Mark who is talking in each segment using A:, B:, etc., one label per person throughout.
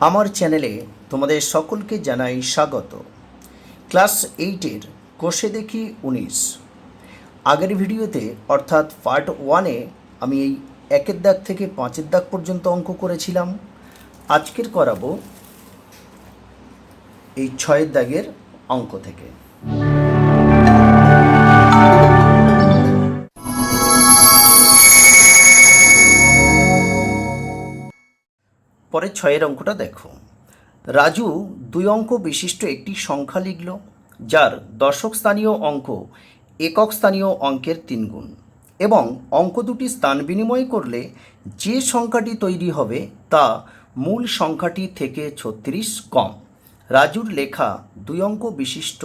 A: আমার চ্যানেলে তোমাদের সকলকে জানাই স্বাগত। ক্লাস এইটের কোষে দেখি উনিশ। আগের ভিডিওতে, অর্থাৎ পার্ট ওয়ানে, আমি এই একের দাগ থেকে পাঁচের দাগ পর্যন্ত অঙ্ক করেছিলাম। আজকের করাবো এই ছয়ের দাগের অঙ্ক থেকে। পরে ছয়ের অঙ্কটা দেখো। রাজু দুই অঙ্ক বিশিষ্ট একটি সংখ্যা লিখল, যার দশক স্থানীয় অঙ্ক একক স্থানীয় অঙ্কের তিন গুণ এবং অঙ্ক দুটি স্থান বিনিময় করলে যে সংখ্যাটি তৈরি হবে তা মূল সংখ্যাটি থেকে ছত্রিশ কম। রাজুর লেখা দুই অঙ্ক বিশিষ্ট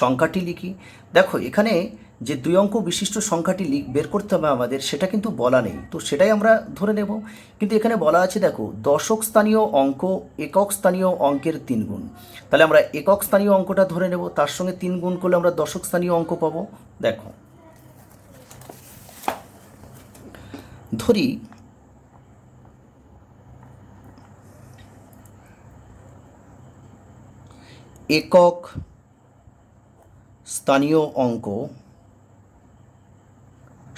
A: সংখ্যাটি লিখি। দেখো, এখানে যে দুই অঙ্ক বিশিষ্ট সংখ্যাটি লিখ, বের করতে হবে আমাদের, সেটা কিন্তু বলা নেই। তো সেটাই আমরা ধরে নেব। কিন্তু এখানে বলা আছে, দেখো, দশক স্থানীয় অঙ্ক একক স্থানীয় অঙ্কের তিন গুণ। তাহলে আমরা একক স্থানীয় অঙ্কটা ধরে নেব। তার সঙ্গে তিন গুণ করলে আমরা দশক স্থানীয় অঙ্ক পাবো। দেখো। ধরি, একক স্থানীয় অঙ্ক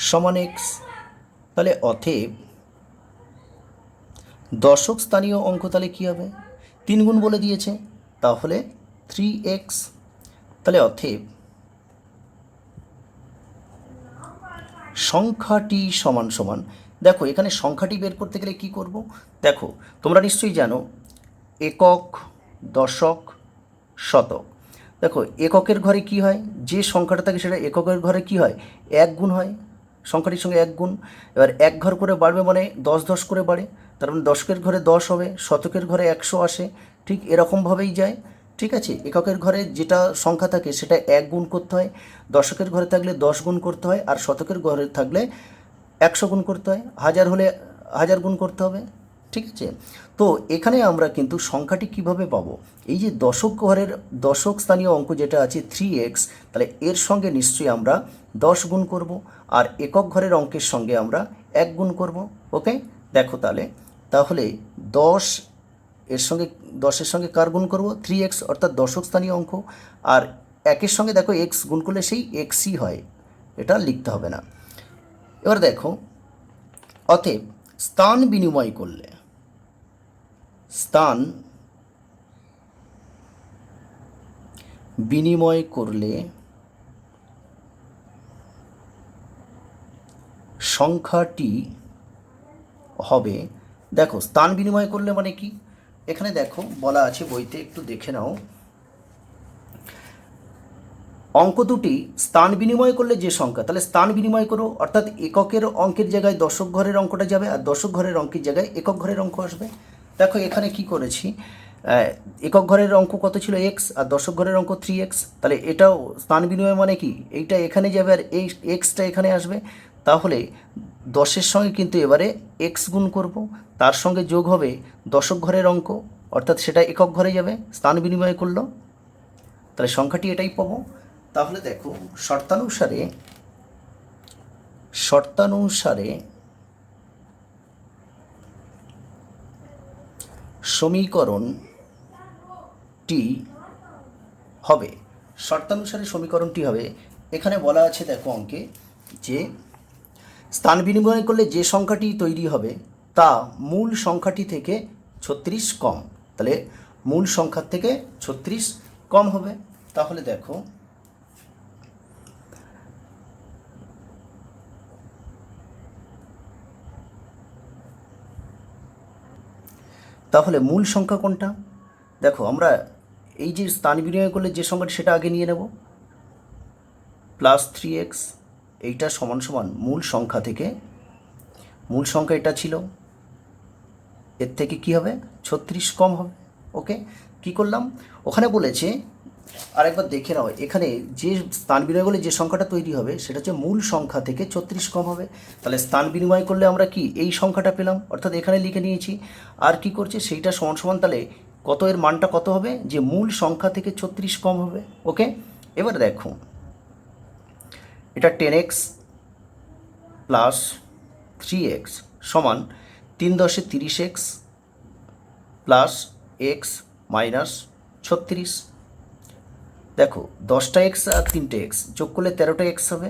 A: সমান এক্স তাহলে অথেব দশক স্থানীয় অঙ্ক তাহলে কী হবে? তিন গুণ বলে দিয়েছে, তাহলে থ্রি এক্স তাহলে অথেব সংখ্যাটি সমান সমান। দেখো, এখানে সংখ্যাটি বের করতে গেলে কি করব? দেখো, তোমরা নিশ্চয়ই জানো, একক, দশক, শতক। দেখো, এককের ঘরে কি হয়? যে সংখ্যাটা থাকে সেটা এককের ঘরে কি হয়? এক গুণ হয়। সংখ্যাটির সঙ্গে এক গুণ। এবার এক ঘর করে বাড়বে মানে দশ দশ করে বাড়ে। তার মানে দশকের ঘরে দশ হবে, শতকের ঘরে একশো আসে। ঠিক এরকমভাবেই যায়। ঠিক আছে? এককের ঘরে যেটা সংখ্যা থাকে সেটা এক গুণ করতে হয়। দশকের ঘরে থাকলে দশ গুণ করতে হয় আর শতকের ঘরে থাকলে একশো গুণ করতে হয়। হাজার হলে হাজার গুণ করতে হবে। ঠিক আছে? তো এখানে আমরা কিন্তু সংখ্যাটি কীভাবে পাবো? এই যে দশক ঘরের দশক স্থানীয় অঙ্ক যেটা আছে থ্রি এক্স তাহলে এর সঙ্গে নিশ্চয়ই আমরা দশ গুণ করব, আর একক ঘরের অঙ্কের সঙ্গে আমরা এক গুণ করব ওকে দেখো তাহলে তাহলে দশ এর সঙ্গে, দশের সঙ্গে কার গুণ করব? থ্রি এক্স অর্থাৎ দশক স্থানীয় অঙ্ক, আর একের সঙ্গে দেখো এক্স গুণ করলে সেই এক্সই হয়, এটা লিখতে হবে না। এবার দেখো, অতএব স্থান বিনিময় করলে স্থান বিনিময় করলে সংখ্যাটি হবে। দেখো, স্থান বিনিময় করলে মানে কি? এখানে দেখো, বলা আছে বইতে, একটু দেখে নাও। অঙ্ক দুটি, স্থান বিনিময় করলে যে সংখ্যা, তাহলে স্থান বিনিময় করো, অর্থাৎ এককের অঙ্কের জায়গায় দশক ঘরের অঙ্কটা যাবে, আর দশক ঘরের অঙ্কের জায়গায় একক ঘরের অঙ্ক আসবে। দেখো, এখানে কি করেছি? একক ঘরের অঙ্ক কত ছিল? এক্স আর দশক ঘরের অঙ্ক থ্রি এক্স তাহলে এটাও স্থান বিনিময় মানে কি? এইটা এখানে যাবে আর এই এক্সটা এখানে আসবে। তাহলে দশের সঙ্গে কিন্তু এবারে এক্স গুণ করব। তার সঙ্গে যোগ হবে দশক ঘরের অঙ্ক। অর্থাৎ সেটা একক ঘরে যাবে, স্থান বিনিময় করল। তাহলে সংখ্যাটি এটাই পাবো। তাহলে দেখো, শর্তানুসারে শর্তানুসারে সমীকরণটি হবে। শর্তানুসারে সমীকরণটি হবে। এখানে বলা আছে, দেখো অঙ্কে, যে স্থান বিনিময় করলে যে সংখ্যাটি তৈরি হবে, তা মূল সংখ্যাটি থেকে ছত্রিশ কম। তাহলে মূল সংখ্যার থেকে ছত্রিশ কম হবে। তাহলে দেখো তাহলে মূল সংখ্যা কোনটা? দেখো, আমরা এই যে স্থান বিনিময় করলে যে সংখ্যাটি সেটা আগে নিয়ে নেব। প্লাস থ্রি এক্স, এইটা সমান সমান মূল সংখ্যা থেকে। মূল সংখ্যা এটা ছিল। এর থেকে কি হবে? ছত্রিশ কম হবে। ওকে? কি করলাম? ওখানে বলেছে আরেকবার দেখে নাও, এখানে যে স্থান বিনিময় করলে যে সংখ্যাটা তৈরি হবে, সেটা হচ্ছে মূল সংখ্যা থেকে ছত্রিশ কম হবে। তাহলে স্থান বিনিময় করলে আমরা কি এই সংখ্যাটা পেলাম? অর্থাৎ এখানে লিখে নিয়েছি। আর কি করছে? সেইটা সমান সমান তাহলে কত এর মানটা কত হবে? যে মূল সংখ্যা থেকে ছত্রিশ কম হবে। ওকে? এবার দেখো। এটা ten X plus three X সমান তিন দশে তিরিশ এক্স প্লাস এক্স মাইনাস ছত্রিশ। দেখো, দশটা এক্স আর তিনটে এক্স যোগ করলে তেরোটা এক্স হবে।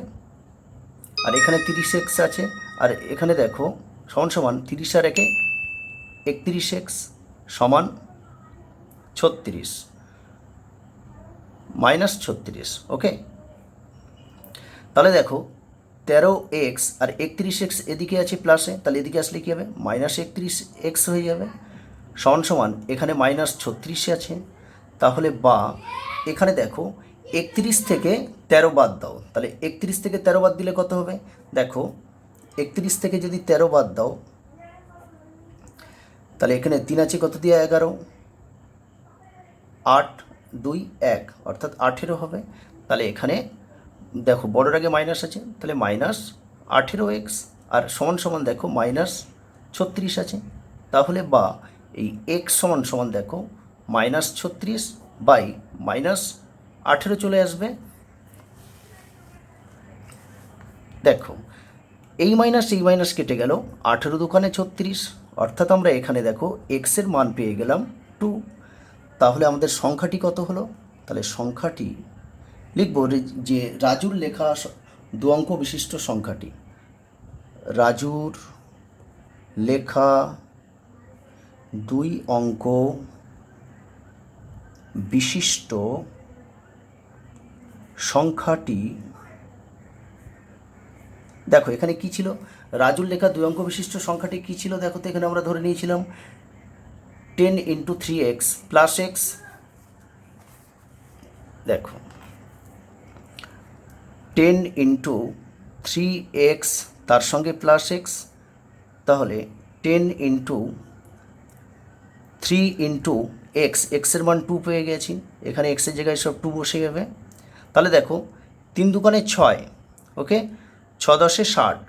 A: আর এখানে তিরিশ এক্স আছে। আর এখানে দেখো, সমান সমান তিরিশ আর একে একত্রিশ এক্স সমান ছত্রিশ। মাইনাস ছত্রিশ, ওকে? তাহলে দেখো, তেরো এক্স আর একত্রিশ এক্স এদিকে আছে প্লাসে তাহলে এদিকে আসলে কী হবে? মাইনাস একত্রিশ এক্স হয়ে যাবে। সমান সমান এখানে মাইনাস ছত্রিশে আছে। তাহলে বা এখানে দেখো একত্রিশ থেকে তেরো বাদ দাও। তাহলে একত্রিশ থেকে তেরো বাদ দিলে কত হবে? দেখো, একত্রিশ থেকে যদি তেরো বাদ দাও, তাহলে এখানে তিন আছে কত দিয়ে এগারো? আট, দুই, এক, অর্থাৎ আঠেরো হবে। তাহলে এখানে দেখো বড়োর আগে মাইনাস আছে, তাহলে মাইনাস আঠেরো এক্স আর সমান সমান দেখো মাইনাস ছত্রিশ আছে। তাহলে বা এই এক্স সমান সমান দেখো মাইনাস ছত্রিশ বাই মাইনাস আঠেরো চলে আসবে। দেখো, এই মাইনাস এই মাইনাস কেটে গেল, আঠেরো দোকানে ছত্রিশ। অর্থাৎ আমরা এখানে দেখো এক্সের মান পেয়ে গেলাম টু তাহলে আমাদের সংখ্যাটি কত হলো? তাহলে সংখ্যাটি লিখব যে রাজুর লেখা দু অঙ্ক বিশিষ্ট সংখ্যাটি। রাজুর লেখা দুই অঙ্ক বিশিষ্ট সংখ্যাটি, দেখো এখানে কি ছিল? রাজুর লেখা দুই অঙ্ক বিশিষ্ট সংখ্যাটি কি ছিল? দেখো তো এখানে আমরা ধরে নিয়েছিলাম। Ten into three X plus X. দেখো। টেন ইন্টু থ্রি এক্স তার সঙ্গে প্লাস এক্স। তাহলে ten into three into X এক্সের মান টু পেয়ে গেছি। এখানে এক্সের জায়গায় সব টু বসে যাবে। তাহলে দেখো, তিন দোকানে ছয়, ওকে? ছ দশে ষাট,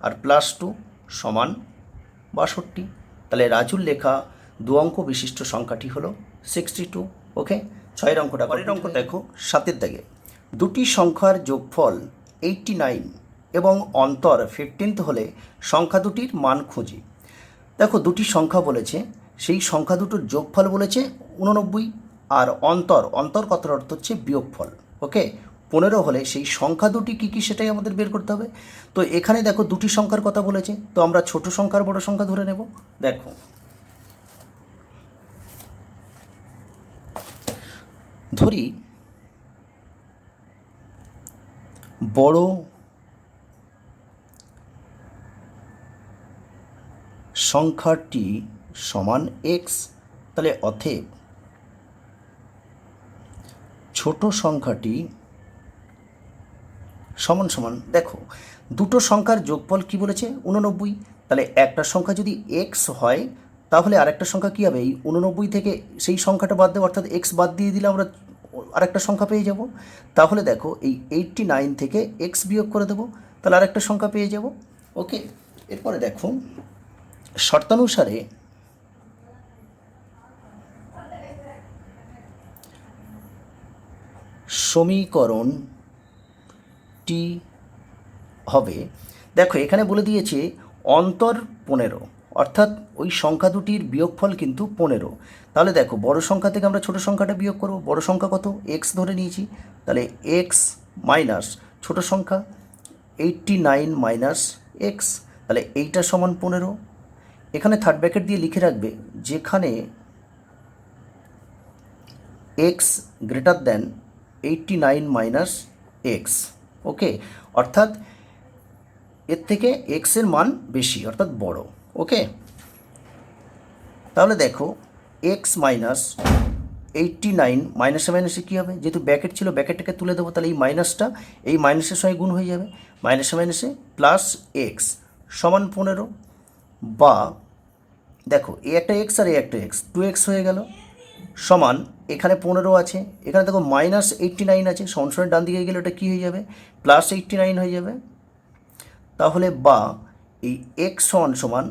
A: আর প্লাস টু সমান বাষট্টি। তাহলে রাজুর লেখা দু অঙ্ক বিশিষ্ট সংখ্যাটি হলো সিক্সটি টু ওকে? ছয়ের অঙ্কটা পরের অঙ্ক দেখো, সাতের দাগে। দুটি সংখ্যার যোগফল এইটটি নাইন এবং অন্তর ফিফটিন্থ হলে সংখ্যা দুটির মান খুঁজি। দেখো, দুটি সংখ্যা বলেছে সেই সংখ্যা দুটোর যোগফল বলেছে উননব্বই, আর অন্তর অন্তর কথার অর্থ হচ্ছে বিয়োগফল ওকে পনেরো হলে সেই সংখ্যা দুটি কী কী সেটাই আমাদের বের করতে হবে। তো এখানে দেখো দুটি সংখ্যার কথা বলেছে, তো আমরা ছোট সংখ্যার বড় সংখ্যা ধরে নেব। দেখো। ধরি, বড় সংখ্যাটি সমান এক্স তাহলে অথেব ছোট সংখ্যাটি সমান সমান, দেখো, দুটো সংখ্যার যোগফল কি বলেছে? উননব্বই। তাহলে একটা সংখ্যা যদি এক্স হয়, তাহলে আরেকটা সংখ্যা কী হবে? এই উননব্বই থেকে সেই সংখ্যাটা বাদ দেবো অর্থাৎ এক্স বাদ দিয়ে দিলে আমরা আরেকটা সংখ্যা পেয়ে যাব। তাহলে দেখো, এই এইটটি নাইন থেকে এক্স বিয়োগ করে দেবো, তাহলে আরেকটা সংখ্যা পেয়ে যাব। ওকে এরপরে দেখো, শর্তানুসারে সমীকরণটি হবে। দেখো, এখানে বলে দিয়েছে অন্তর পনেরো, অর্থাৎ ওই সংখ্যা দুটির বিয়োগফল কিন্তু পনেরো। তাহলে দেখো, বড় সংখ্যা থেকে আমরা ছোট সংখ্যাটা বিয়োগ করব। বড় সংখ্যা কত? এক্স ধরে নিয়েছি। তাহলে এক্স মাইনাস ছোট সংখ্যা এইটটি নাইন মাইনাস এক্স তাহলে এইটা সমান পনেরো। এখানে থার্ড ব্র্যাকেট দিয়ে লিখে রাখবে, যেখানে X greater than eighty nine minus X okay অর্থাৎ এর থেকে এক্সের মান বেশি, অর্থাৎ বড় ওকে তাহলে দেখো এক্স মাইনাস এইটটি নাইন মাইনাসে মাইনাসে কী হবে? যেহেতু ব্যাকেট ছিল ব্যাকেটটাকে তুলে দেবো, তাহলে এই মাইনাসটা এই মাইনাসের সঙ্গে গুণ হয়ে যাবে। মাইনাসে মাইনাসে প্লাস এক্স সমান পনেরো, বা দেখো, এ একটা এক্স আর এ একটা এক্স টু এক্স হয়ে গেল। সমান, এখানে পনেরো আছে, এখানে দেখো মাইনাস এইটটি নাইন আছে, সংসারের ডান দিকে গেলে ওটা কী হয়ে যাবে? প্লাস এইটটি নাইন হয়ে যাবে। তাহলে বা, এই এক্স সমান সমান,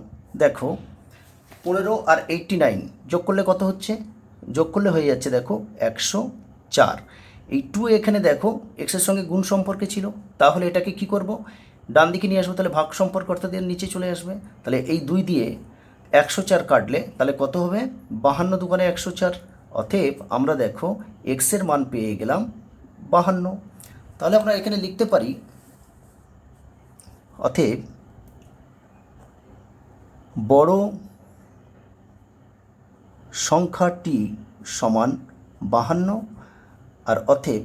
A: দেখো, পনেরো আর এইটটি নাইন যোগ করলে কত হচ্ছে? যোগ করলে হয়ে যাচ্ছে, দেখো, একশো চার। এই টু এখানে দেখো এক্সের সঙ্গে গুণ সম্পর্কে ছিল, তাহলে এটাকে কি করব? ডান দিকে নিয়ে আসব, তাহলে ভাগ সম্পর্ক অর্থাৎ এর নিচে চলে আসবে। তাহলে এই দুই দিয়ে একশো চার কাটলে তাহলে কত হবে? বাহান্ন দোকানে একশো চার। অতএব আমরা দেখো এক্সের মান পেয়ে গেলাম বাহান্ন। তাহলে আমরা এখানে লিখতে পারি, অতএব বড় সংখ্যাটি সমান বাহান্ন আর অতএব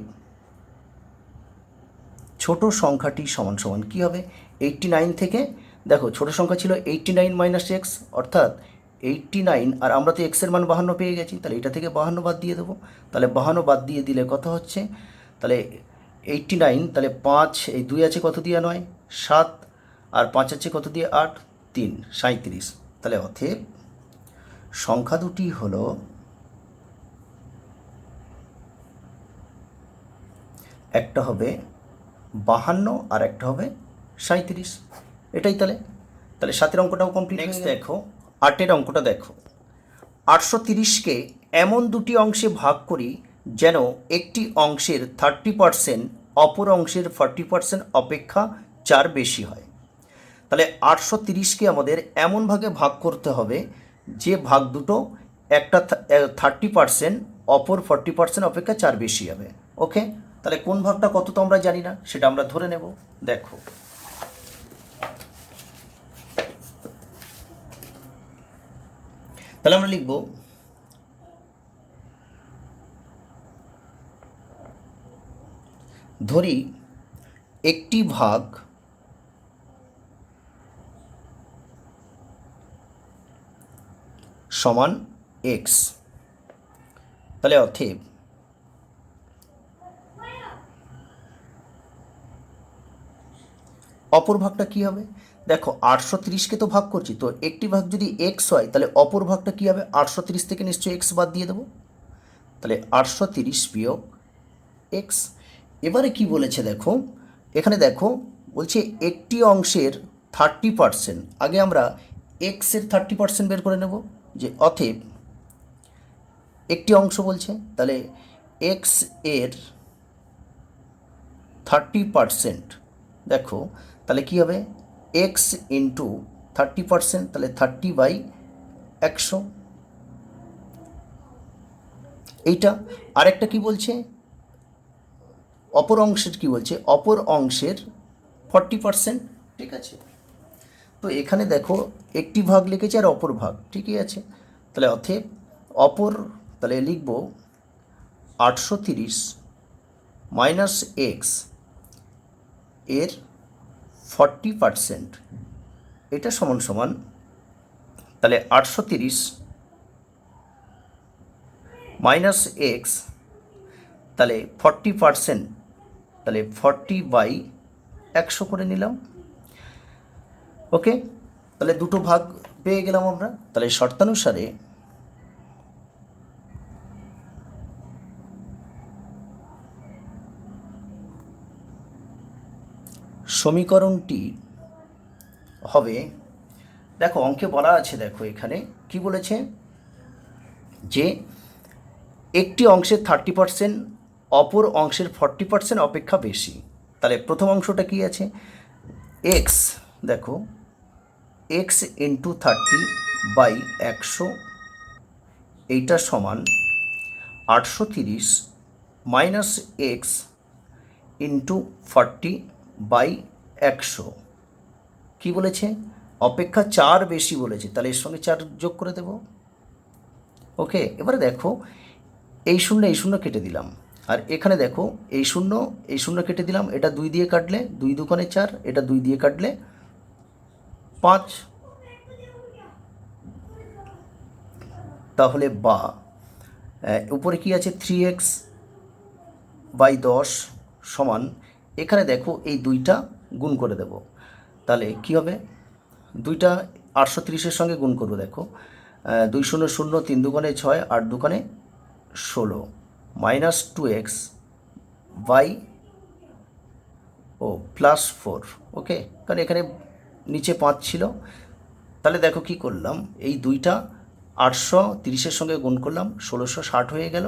A: ছোট সংখ্যাটি সমান সমান কী হবে? এইটটি নাইন থেকে, দেখো ছোট সংখ্যা ছিল এইটটি নাইন মাইনাস এক্স অর্থাৎ এইটটি নাইন আর আমরা তো এক্সের মান বাহান্ন পেয়ে গেছি তাহলে এটা থেকে বাহান্ন বাদ দিয়ে দেবো। তাহলে বাহান্ন বাদ দিয়ে দিলে কত হচ্ছে? তাহলে এইটটি নাইন তাহলে পাঁচ এই দুই আছে কত দিয়ে নয়? সাত আর পাঁচ আছে কত দিয়ে আট? তিন সাঁত্রিশ তাহলে অথেব সংখ্যা দুটি হলো একটা হবে বাহান্ন আর একটা হবে সাঁত্রিশ এটাই তাহলে। তাহলে সাতের অঙ্কটাও কমপ্লিট নেক্সট দেখো আটের অঙ্কটা দেখো। আটশো তিরিশকে এমন দুটি অংশে ভাগ করি যেন একটি অংশের থার্টি পারসেন্ট, অপর অংশের ফর্টি পারসেন্ট অপেক্ষা চার বেশি হয়। তাহলে আটশো তিরিশকে আমাদের এমন ভাগে ভাগ করতে হবে যে ভাগ দুটো একটা থার্টি পারসেন্ট, অপর ফর্টি পারসেন্ট অপেক্ষা চার বেশি হবে। ওকে? তাহলে কোন ভাগটা কত তো আমরা জানি না, সেটা আমরা ধরে নেব। দেখো। তাহলে আমরা লিখব ধরি একটি ভাগ সমান এক্স তাহলে অথেব অপর ভাগটা কী হবে? দেখো, আটশো তিরিশকে তো ভাগ করছি, তো একটি ভাগ যদি এক্স হয়, তাহলে অপর ভাগটা কী হবে? আটশো তিরিশ থেকে নিশ্চয়ই এক্স বাদ দিয়ে দেবো। তাহলে আটশো তিরিশ বিয়োগ এক্স এবারে কি বলেছে দেখো, এখানে দেখো, বলছে একটি অংশের থার্টি পারসেন্ট আগে আমরা এক্সের থার্টি পারসেন্ট বের করে নেব, যে অথেব একটি অংশ বলছে, তাহলে এক্সের থার্টি পারসেন্ট দেখো, তাহলে কী হবে? এক্স ইন্টু থার্টি পারসেন্ট তাহলে থার্টি বাই একশো। এইটা আরেকটা কি বলছে? অপর অংশের কি বলছে? অপর অংশের ফর্টি পারসেন্ট ঠিক আছে? তো এখানে দেখো, একটি ভাগ লিখেছে আর অপর ভাগ, ঠিকই আছে? তাহলে অথেব অপর, তাহলে লিখব আটশো তিরিশ মাইনাস এক্সের ফর্টি পারসেন্ট। এটা সমান সমান, তাহলে আটশো তিরিশ মাইনাস এক্স, তাহলে ফর্টি পারসেন্ট, তাহলে ফর্টি বাই একশো করে নিলাম। ওকে? তাহলে দুটো ভাগ পেয়ে গেলাম আমরা। তাহলে শর্তানুসারে সমীকরণটি হবে। দেখো, অঙ্কে বলা আছে, দেখো এখানে কি বলেছে? যে একটি অংশের থার্টি পার্সেন্ট অপর অংশের ফর্টি পার্সেন্ট অপেক্ষা বেশি। তাহলে প্রথম অংশটা কি আছে? এক্স দেখো এক্স ইন্টু থার্টি বাই একশো, এইটা সমান আটশো তিরিশ minus X into forty by একশো। কী বলেছে? অপেক্ষা চার বেশি বলেছে, তাহলে এর সঙ্গে চার যোগ করে দেব। ওকে, এবারে দেখো, এই শূন্য এই শূন্য কেটে দিলাম। আর এখানে দেখো, এই শূন্য এই শূন্য কেটে দিলাম, এটা দুই দিয়ে কাটলে, দুই দুখানে চার, এটা দুই দিয়ে কাটলে পাঁচ। তাহলে বা উপরে কি আছে? থ্রি এক্স বাই দশ সমান। এখানে দেখো, এই দুইটা গুণ করে দেব। তাহলে কি হবে? দুইটা আটশো তিরিশের সঙ্গে গুণ করব, দেখো। দুই শূন্য শূন্য, তিন দোকানে ছয়, আট দোকানে ষোলো। মাইনাস টু এক্স বাই ও, প্লাস ফোর, ওকে? কারণ এখানে নিচে পাঁচ ছিল। তাহলে দেখো কি করলাম? এই দুইটা আটশো তিরিশের সঙ্গে গুণ করলাম, ষোলোশো ষাট হয়ে গেল।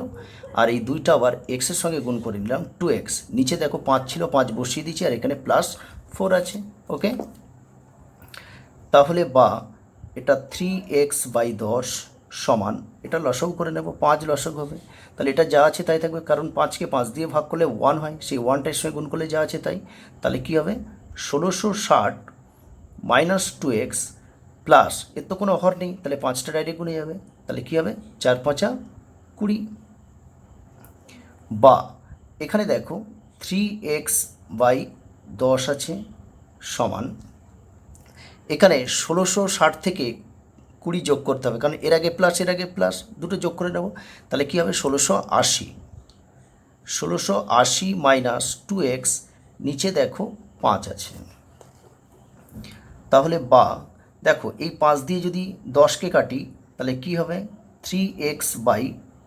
A: আর এই দুইটা আবার এক্সের সঙ্গে গুণ করে নিলাম টু এক্স। নিচে দেখো পাঁচ ছিল, পাঁচ বসিয়ে দিচ্ছি আর এখানে প্লাস ফোর আছে, ওকে? তাহলে বা, এটা থ্রি এক্স বাই দশ সমান, এটা লসক করে নেব, পাঁচ লসক হবে। তাহলে এটা যা আছে তাই থাকবে, কারণ পাঁচকে পাঁচ দিয়ে ভাগ করলে ওয়ান হয়, সেই ওয়ানটার সঙ্গে গুণ করলে যা আছে তাই। তাহলে কী হবে? ষোলোশো ষাট মাইনাস টু এক্স প্লাস এর তো কোনো হর নেই, তাহলে পাঁচটা ডাইরেক্ট গুণে যাবে। তাহলে কী হবে? চার পাঁচা কুড়ি। বা, এখানে দেখো থ্রি এক্স বাই দশ আছে, সমান। এখানে ষোলোশো ষাট থেকে কুড়ি যোগ করতে হবে, কারণ এর আগে প্লাস এর আগে প্লাস দুটো যোগ করে নেব। তাহলে কী হবে? ষোলোশো আশি। ষোলোশো আশি মাইনাস টু এক্স নিচে দেখো পাঁচ আছে। তাহলে বা, দেখো, এই পাঁচ দিয়ে যদি দশকে কাটি, তাহলে কি হবে? থ্রি এক্স বাই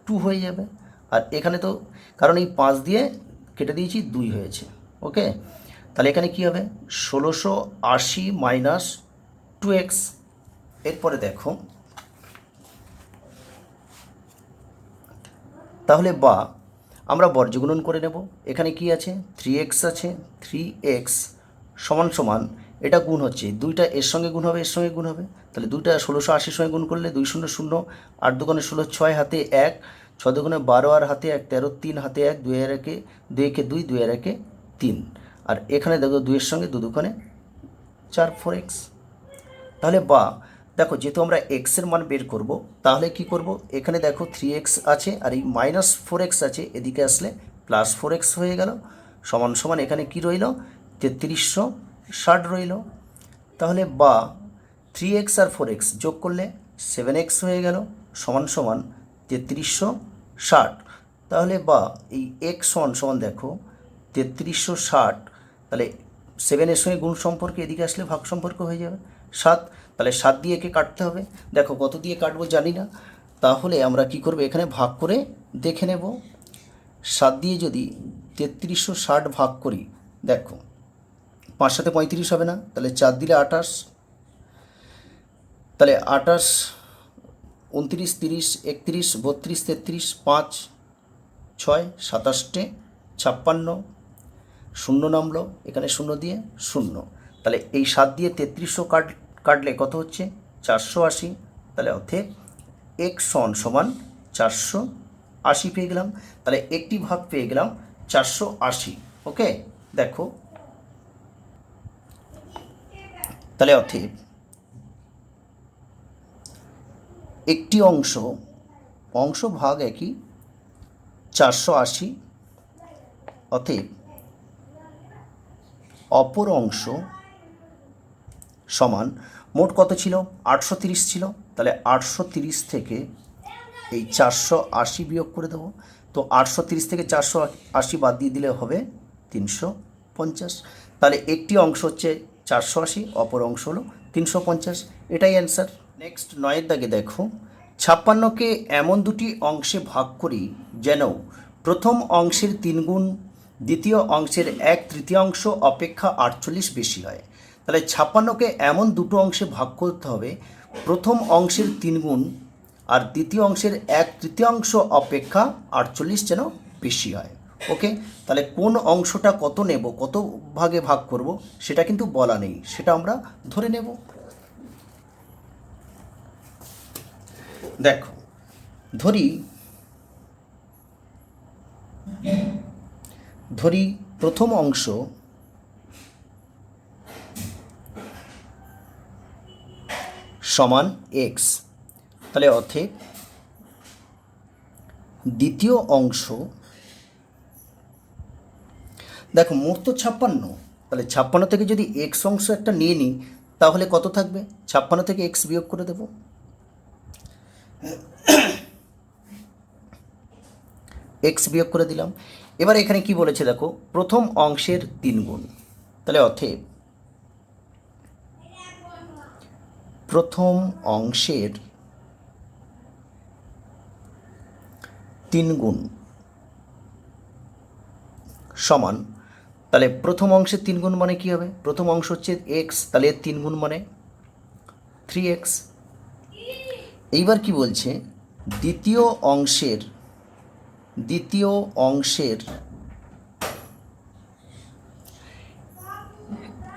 A: টু হয়ে যাবে। আর এখানে তো, কারণ এই পাঁচ দিয়ে কেটে দিয়েছি, দুই হয়েছে। ওকে তাহলে এখানে কি হবে? ষোলোশো আশি মাইনাস টু এক্স এরপরে দেখো, তাহলে বা, আমরা বর্জগুণন করে নেব। এখানে কি আছে? থ্রি এক্স আছে থ্রি এক্স সমান সমান, এটা গুণ হচ্ছে, দুইটা এর সঙ্গে গুণ হবে, এর সঙ্গে গুণ হবে। তাহলে দুইটা ষোলোশো আশির সঙ্গে গুণ করলে দুই শূন্য শূন্য, আট দুগুণে ষোলো, ছয় হাতে এক ছ দুগুণে বারো আর হাতে এক, তেরো, তিন হাতে এক, দুই আর একে, দুই একে দুই দুই আর একে তিন। আর এখানে দেখো দুইয়ের সঙ্গে দু দুখানে চার ফোর এক্স তাহলে বা, দেখো যেহেতু আমরা এক্সের মান বের করব, তাহলে কি করব? এখানে দেখো থ্রি এক্স আছে আর এই মাইনাস ফোর এক্স আছে, এদিকে আসলে প্লাস ফোর এক্স হয়ে গেল। সমান সমান এখানে কি রইল? তেত্রিশশো ষাট রইল। তাহলে বা থ্রি এক্স আর ফোর এক্স যোগ করলে সেভেন এক্স হয়ে গেল, সমান সমান তেত্রিশশো ষাট। তাহলে বা, এই এক্স সমান সমান দেখো, তেত্রিশশো ষাট তাহলে সেভেনের সঙ্গে গুণ সম্পর্ক এদিকে আসলে ভাগ সম্পর্ক হয়ে যাবে। সাত, তাহলে সাত দিয়ে একে কাটতে হবে। দেখো কত দিয়ে কাটবো জানি না। তাহলে আমরা কি করব? এখানে ভাগ করে দেখে নেব। সাত দিয়ে যদি তেত্রিশশো ষাট ভাগ করি, দেখো, পাঁচ সাথে পঁয়ত্রিশ হবে না। তাহলে চার দিলে আঠাশ। তাহলে আঠাশ, উনত্রিশ, তিরিশ, একত্রিশ, বত্রিশ, তেত্রিশ, পাঁচ, ছয়, সাতাশটে, ছাপ্পান্ন শূন্য নামলো এখানে শূন্য দিয়ে শূন্য। তাহলে এই সাত দিয়ে তেত্রিশশো কাট, কাটলে কত হচ্ছে? চারশো আশি। তাহলে অর্থে এক সন সমান চারশো আশি পেয়ে গেলাম। তাহলে একটি ভাগ পেয়ে গেলাম চারশো আশি। ওকে? দেখো। তাহলে অর্থে একটি অংশ অংশ ভাগ একই, চারশো আশি। অতএব অপর অংশ সমান মোট কত ছিল? আটশো তিরিশ ছিল। তাহলে আটশো তিরিশ থেকে এই চারশো আশি বিয়োগ করে দেবো। তো আটশো তিরিশ থেকে চারশো আশি বাদ দিয়ে দিলে হবে তিনশো পঞ্চাশ। তাহলে একটি অংশ হচ্ছে চারশো আশি, অপর অংশ হলো তিনশো পঞ্চাশ। এটাই অ্যান্সার নেক্সট নয়ের দাগে দেখো। ছাপ্পান্নকে এমন দুটি অংশে ভাগ করি যেন প্রথম অংশের তিন গুণ দ্বিতীয় অংশের এক তৃতীয়াংশ অপেক্ষা আটচল্লিশ বেশি হয়। তাহলে ছাপ্পান্নকে এমন দুটো অংশে ভাগ করতে হবে। প্রথম অংশের তিন গুণ আর দ্বিতীয় অংশের এক তৃতীয়াংশ অপেক্ষা আটচল্লিশ যেন বেশি হয়। ওকে? তাহলে কোন অংশটা কত নেব, কত ভাগে ভাগ করব, সেটা কিন্তু বলা নেই। সেটা আমরা ধরে নেব। দেখো, ধরি ধরি প্রথম অংশ, সমান এক্স তাহলে অর্থে দ্বিতীয় অংশ, দেখো মোট তো ছাপ্পান্ন, তাহলে ছাপ্পান্ন থেকে যদি এক্স অংশ একটা নিয়ে নিই, তাহলে কত থাকবে? ছাপ্পান্ন থেকে এক্স বিয়োগ করে দেব। এক্স বিয়োগ করে দিলাম। এবার এখানে কি বলেছে দেখো, প্রথম অংশের তিন গুণ। তাহলে অতএব প্রথম অংশের তিন গুণ সমান, তাহলে প্রথম অংশের তিন গুণ মানে কী হবে? প্রথম অংশ হচ্ছে এক্স তাহলে এর তিন গুণ মানে থ্রি এক্স এইবার কি বলছে? দ্বিতীয় অংশের দ্বিতীয় অংশের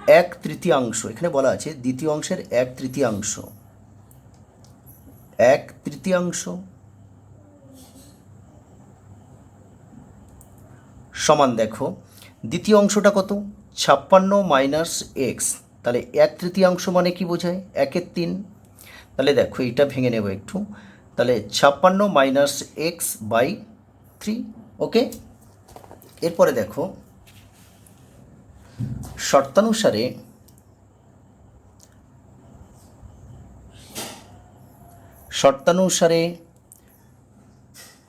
A: এক তৃতীয়াংশ, এখানে বলা আছে দ্বিতীয় অংশের এক তৃতীয়াংশ। এক তৃতীয়াংশ সমান দেখো, দ্বিতীয় অংশটা কত? ছাপ্পান্ন মাইনাস এক্স তাহলে এক তৃতীয়াংশ মানে কি বোঝায়? একের তিন। তাহলে দেখো, এইটা ভেঙে নেব একটু। তাহলে ছাপ্পান্ন minus X by three okay এরপরে দেখো, শর্তানুসারে শর্তানুসারে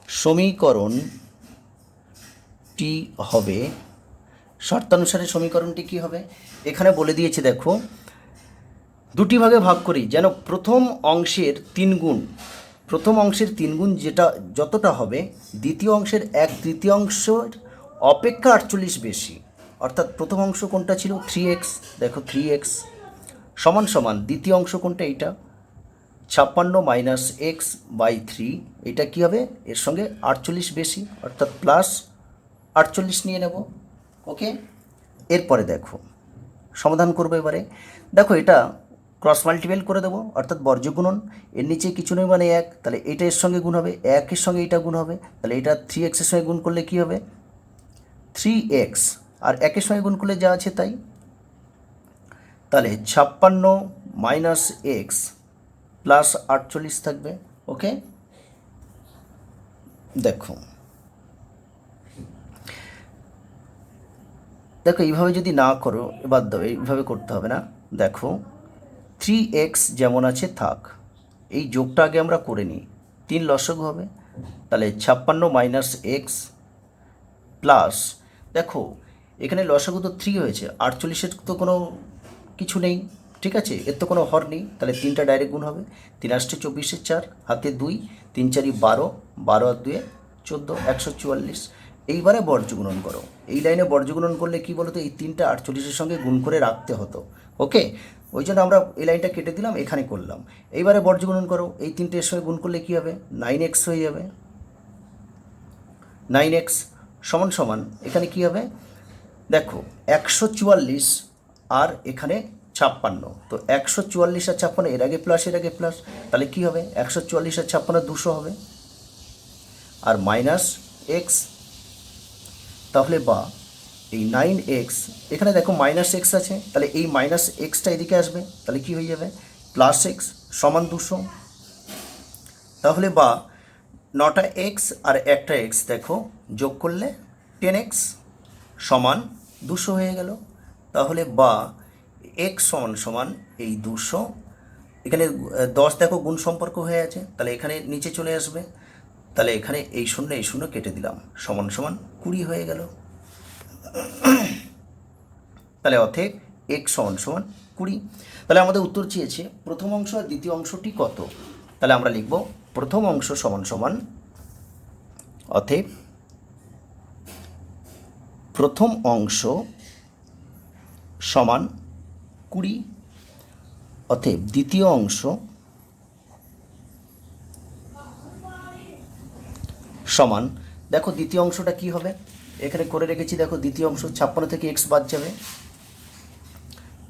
A: সমীকরণটি হবে, শর্তানুসারে সমীকরণটি কি হবে? এখানে বলে দিয়েছে দেখো, দুটি ভাগে ভাগ করি, যেন প্রথম অংশের তিন গুণ প্রথম অংশের তিনগুণ যেটা যতটা হবে, দ্বিতীয় অংশের এক তৃতীয়াংশের অপেক্ষা আটচল্লিশ বেশি। অর্থাৎ প্রথম অংশ কোনটা ছিল? থ্রি এক্স দেখো থ্রি এক্স সমান সমান, দ্বিতীয় অংশ কোনটা এইটা? ছাপ্পান্ন মাইনাস এক্স বাই থ্রি এটা কী হবে? এর সঙ্গে আটচল্লিশ বেশি, অর্থাৎ প্লাস আটচল্লিশ নিয়ে নেব। ওকে এরপরে দেখো, সমাধান করব এবারে। দেখো এটা ক্রস মাল্টিপেল করে দেবো, অর্থাৎ বর্জ্য গুণন, এর নিচে কিছু নেই মানে এক, তাহলে এটা এর সঙ্গে গুণ হবে একের সঙ্গে এটা গুণ হবে, তাহলে এটা থ্রি এক্সের সঙ্গে গুণ করলে কী হবে? থ্রি এক্স আর একের সঙ্গে গুণ করলে যা আছে তাই। তাহলে ছাপ্পান্ন মাইনাস এক্স প্লাস আটচল্লিশ থাকবে ওকে দেখো। দেখো, এইভাবে যদি না করো, বাদ দাও, এইভাবে করতে হবে না। দেখো। থ্রি এক্স যেমন আছে, থাক। এই যোগটা আগে আমরা করে নিই। তিন লসগু হবে। তাহলে ছাপ্পান্ন মাইনাস এক্স প্লাস, দেখো, এখানে লসাগু তো থ্রি হয়েছে, আটচল্লিশের তো কোনো কিছু নেই, ঠিক আছে? এর তো কোনো হর নেই। তাহলে তিনটা ডাইরেক্ট গুণ হবে। তিন আষ্টে চব্বিশের চার, হাতে দুই, তিন চারি বারো বারো আর দুয়ে চোদ্দ, একশো চুয়াল্লিশ। এইবারে বর্জ্যগুণন করো। এই লাইনে বর্জ্যগুণন করলে কি বলতো? এই তিনটা আটচল্লিশের সঙ্গে গুণ করে রাখতে হতো। ওকে? ওই জন্য আমরা এই লাইনটা কেটে দিলাম, এখানে করলাম। এইবারে বর্জ্যগুণন করো, এই তিনটে এর সঙ্গে গুণ করলে কী হবে? নাইন এক্স হয়ে যাবে। নাইন এক্স সমান সমান, এখানে কি হবে? দেখো, একশো চুয়াল্লিশ আর এখানে ছাপ্পান্ন। তো একশো চুয়াল্লিশ আর ছাপ্পান্ন, এর আগে প্লাস এর আগে প্লাস তাহলে কী হবে? একশো চুয়াল্লিশ আর ছাপ্পান্ন দুশো হবে। আর মাইনাস এক্স তাহলে বা এই নাইন এক্স এখানে দেখো মাইনাস এক্স আছে, তাহলে এই মাইনাস এক্সটা এদিকে আসবে, তাহলে কি হয়ে যাবে? প্লাস এক্স সমান দুশো। তাহলে বা নটা এক্স আর একটা এক্স দেখো, যোগ করলে টেন এক্স সমান দুশো হয়ে গেল। তাহলে বা এক্স সমান সমান এই দুশো। এখানে দশ দেখো গুণ সম্পর্ক হয়ে আছে, তাহলে এখানে নিচে চলে আসবে। তাহলে এখানে এই শূন্য এই শূন্য কেটে দিলাম। সমান সমান কুড়ি হয়ে গেল। তাহলে অথে এক সমান সমান কুড়ি। তাহলে আমাদের উত্তর চেয়েছে, প্রথম অংশ আর দ্বিতীয় অংশটি কত? তাহলে আমরা লিখব প্রথম অংশ সমান সমান অথেব প্রথম অংশ সমান কুড়ি। অতএব দ্বিতীয় অংশ সমান। দেখো, দ্বিতীয় অংশটা কি হবে? এখানে করে রেখেছি, দেখো দ্বিতীয় অংশ, ছাপ্পান্ন থেকে এক্স বাদ যাবে।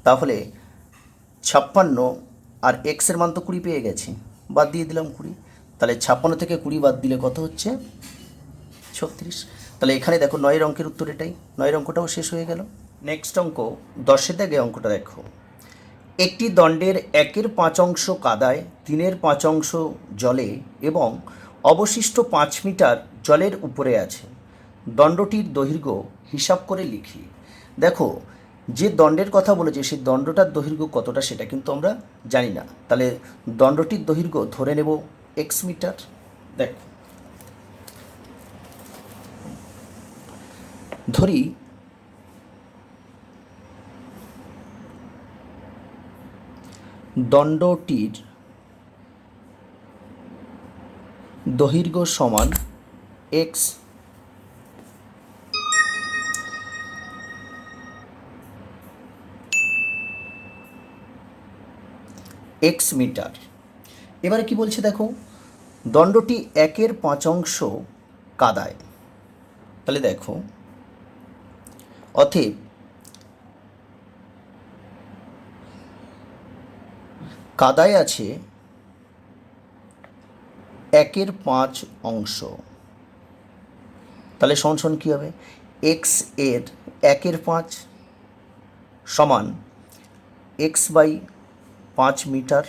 A: তাহলে ছাপ্পান্ন আর এক্সের মান তো কুড়ি পেয়ে গেছি, বাদ দিয়ে দিলাম কুড়ি। তাহলে ছাপ্পান্ন থেকে কুড়ি বাদ দিলে কত হচ্ছে? ছত্রিশ। তাহলে এখানে দেখো নয়ের অঙ্কের উত্তর এটাই, নয়ের অঙ্কটাও শেষ হয়ে গেল। নেক্সট অঙ্ক, দশের দাগে অঙ্কটা দেখো। একটি দণ্ডের একের পাঁচ অংশ কাদায়, তিনের পাঁচ অংশ জলে এবং অবশিষ্ট পাঁচ মিটার জলের উপরে আছে। দণ্ডটির দৈর্ঘ্য হিসাব করে লিখি। দেখো, যে দণ্ডের কথা বলেছে, সেই দণ্ডটার দৈর্ঘ্য কতটা সেটা কিন্তু আমরা জানি না। তাহলে দণ্ডটির দৈর্ঘ্য ধরে নেব এক্স মিটার। দেখো, ধরি দণ্ডটির দৈর্ঘ্য সমান এক্স এক্স মিটার এবারে কি বলছে দেখো? দণ্ডটি একের পাঁচ অংশ কাদায়। তাহলে দেখো, অতএব কাদায় আছে একের পাঁচ অংশ। তাহলে সমান কী হবে? এক্সের একের পাঁচ সমান এক্স বাই পাঁচ মিটার।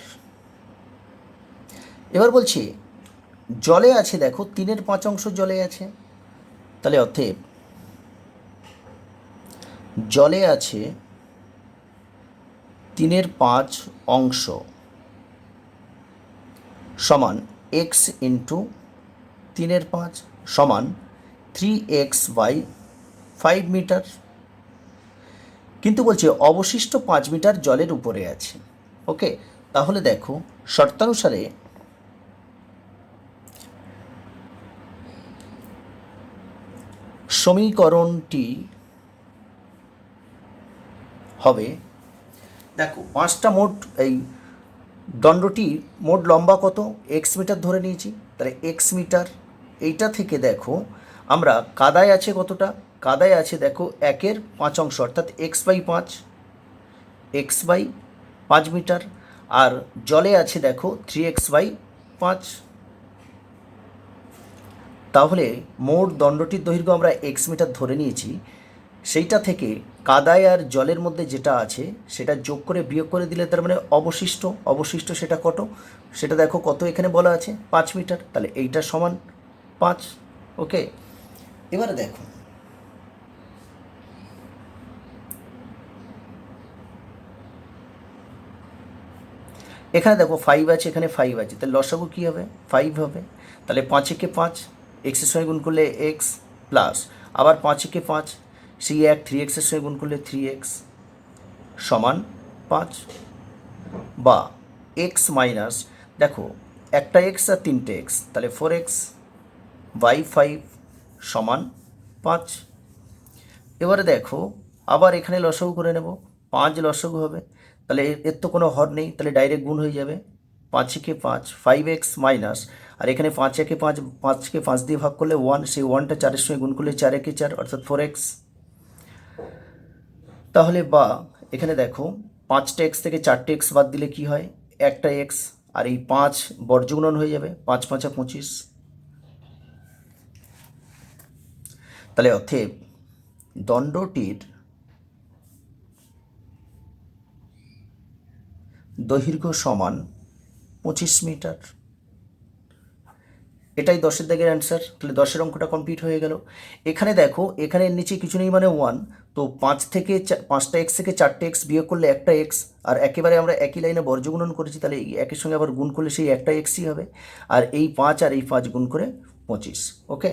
A: এবার বলছি, জলে আছে দেখো, তিনের পাঁচ অংশ জলে আছে। তাহলে অতএব, জলে আছে তিনের পাঁচ অংশ সমান এক্স ইন্টু তিনের পাঁচ সমান three X by five metre কিন্তু বলছে, অবশিষ্ট পাঁচ মিটার জলের উপরে আছে। ওকে, তাহলে দেখো, শর্তানুসারে সমীকরণটি হবে, দেখো, পাঁচটা মোট, এই দণ্ডটি মোট লম্বা কত? এক্স মিটার ধরে নিয়েছি, তাহলে এক্স মিটার, এইটা থেকে দেখো, আমরা কাদায় আছে কতটা? কাদায় আছে দেখো, একের পাঁচ অংশ, অর্থাৎ এক্স বাই পাঁচ এক্স বাই পাঁচ মিটার। আর জলে আছে, দেখো থ্রি এক্স বাই পাঁচ। তাহলে মোট দণ্ডটির দৈর্ঘ্য আমরা এক্স মিটার ধরে নিয়েছি। সেইটা থেকে কাদায় আর জলের মধ্যে যেটা আছে, সেটা যোগ করে বিয়োগ করে দিলে তার মানে অবশিষ্ট। অবশিষ্ট সেটা কত? সেটা দেখো কত এখানে বলা আছে, পাঁচ মিটার। তাহলে এইটা সমান পাঁচ। ওকে? এবারে দেখো। এখানে দেখো ফাইভ আছে, এখানে ফাইভ আছে। তাহলে লসাগু কী হবে? ফাইভ হবে। তাহলে পাঁচ একে পাঁচ এক্সের সঙ্গে গুণ করলে এক্স প্লাস আবার পাঁচ একে পাঁচ সেই এক থ্রি এক্সের সঙ্গে গুণ করলে থ্রি এক্স সমান পাঁচ। বা এক্স মাইনাস দেখো, একটা এক্স আর তিনটে এক্স তাহলে ফোর এক্স বাই ফাইভ সমান পাঁচ। এবারে দেখো, আবার এখানে লসগু করে নেব। পাঁচ লসগু হবে। তাহলে এর তো কোনো হর নেই, তাহলে ডাইরেক্ট গুণ হয়ে যাবে। পাঁচ একে পাঁচ ফাইভ এক্স মাইনাস আর এখানে পাঁচ একে পাঁচ পাঁচকে পাঁচ দিয়ে ভাগ করলে ওয়ান সেই ওয়ানটা চারের সঙ্গে গুণ করলে চার একে চার, অর্থাৎ ফোর এক্স। তাহলে বা, এখানে দেখো, পাঁচটা এক্স থেকে চারটে এক্স বাদ দিলে কি হয়? একটা এক্স, আর এই পাঁচ বর্জগুণন হয়ে যাবে, পাঁচ পাঁচা পঁচিশ। তাহলে অথেব দণ্ডটির দৈর্ঘ্য সমান পঁচিশ মিটার। এটাই দশের দাগের অ্যান্সার তাহলে দশের অঙ্কটা কমপ্লিট হয়ে গেল। এখানে দেখো, এখানে নিচে কিছু নেই মানে ওয়ান তো পাঁচ থেকে পাঁচটা এক্স থেকে চারটে এক্স বিয়োগ করলে একটা এক্স আর একেবারে আমরা একই লাইনে বর্জগুণন করেছি, তাহলে একের সঙ্গে আবার গুণ করলে সেই একটা এক্সই হবে। আর এই পাঁচ আর এই পাঁচ গুণ করে পঁচিশ ওকে